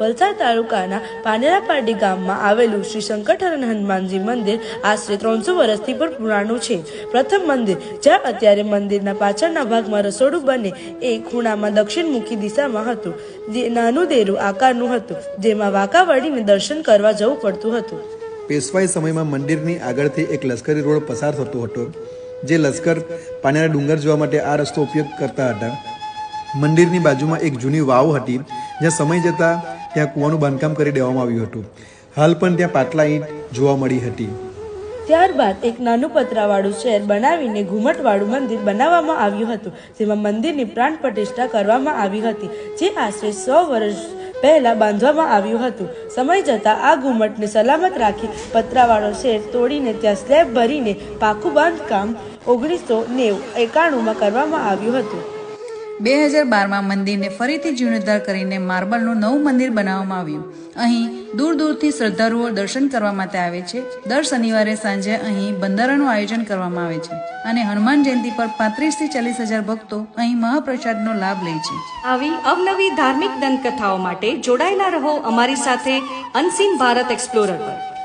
વલસાડ તાલુકાના પાનેરાપાડી ગામમાં આવેલું શ્રી શંકરઠરણ હનુમાનજી મંદિર આશરે ત્રણસો વર્ષથી પણ પુરાણું છે. પ્રથમ મંદિર, જ્યાં અત્યારે મંદિરના પાછળના ભાગમાં રસોડું બને એ ખૂણામાં દક્ષિણમુખી દિશામાં હતું. જે નાનું દેરું આકારનું હતું, જેમાં વાંકા દર્શન કરવા જવું પડતું હતું. પેશવાઈ સમયમાં મંદિરની આગળથી એક લશ્કરી રોડ પસાર થતો હતો, જે લશ્કર પાનેરા ડુંગર જવા માટે આ રસ્તો ઉપયોગ કરતા હતા. મંદિરની બાજુમાં એક જૂની વાવ હતી, જ્યાં સમય જતાં ત્યાં કૂવાનું બાંધકામ કરી દેવામાં આવ્યું હતું. હાલ પણ ત્યાં પાટલા ઈંટ જોવા મળી હતી. ત્યારબાદ એક નાનું પતરાવાળું શહેર બનાવીને ઘુમટવાળું મંદિર બનાવવામાં આવ્યું હતું, જેમાં મંદિરની પ્રાણ પ્રતિષ્ઠા કરવામાં આવી હતી, જે આશરે સો વર્ષ પહેલાં બાંધવામાં આવ્યું હતું. સમય જતાં આ ઘુમટને સલામત રાખી પતરાવાળો શેર તોડીને ત્યાં સ્લેબ ભરીને પાકું બાંધકામ ઓગણીસો નેવું એકાણુંમાં કરવામાં આવ્યું હતું. બે હજાર બારમાં મંદિરને ફરીથી જીર્ણોદ્ધાર કરીને માર્બલનું નવું મંદિર બનાવવામાં આવ્યું. અહીં દૂર દૂરથી શ્રદ્ધાળુઓ દર્શન કરવા માટે આવે છે. દર શનિવારે સાંજે અહીં બંધારાનું આયોજન કરવામાં આવે છે અને હનુમાન જયંતિ પર પાંત્રીસથી ચાલીસ હજાર ભક્તો અહીં મહાપ્રસાદનો લાભ લે છે. આવી અવનવી ધાર્મિક દંતકથાઓ માટે જોડાયેલા રહો અમારી સાથે અનસીન ભારત એક્સપ્લોરર પર.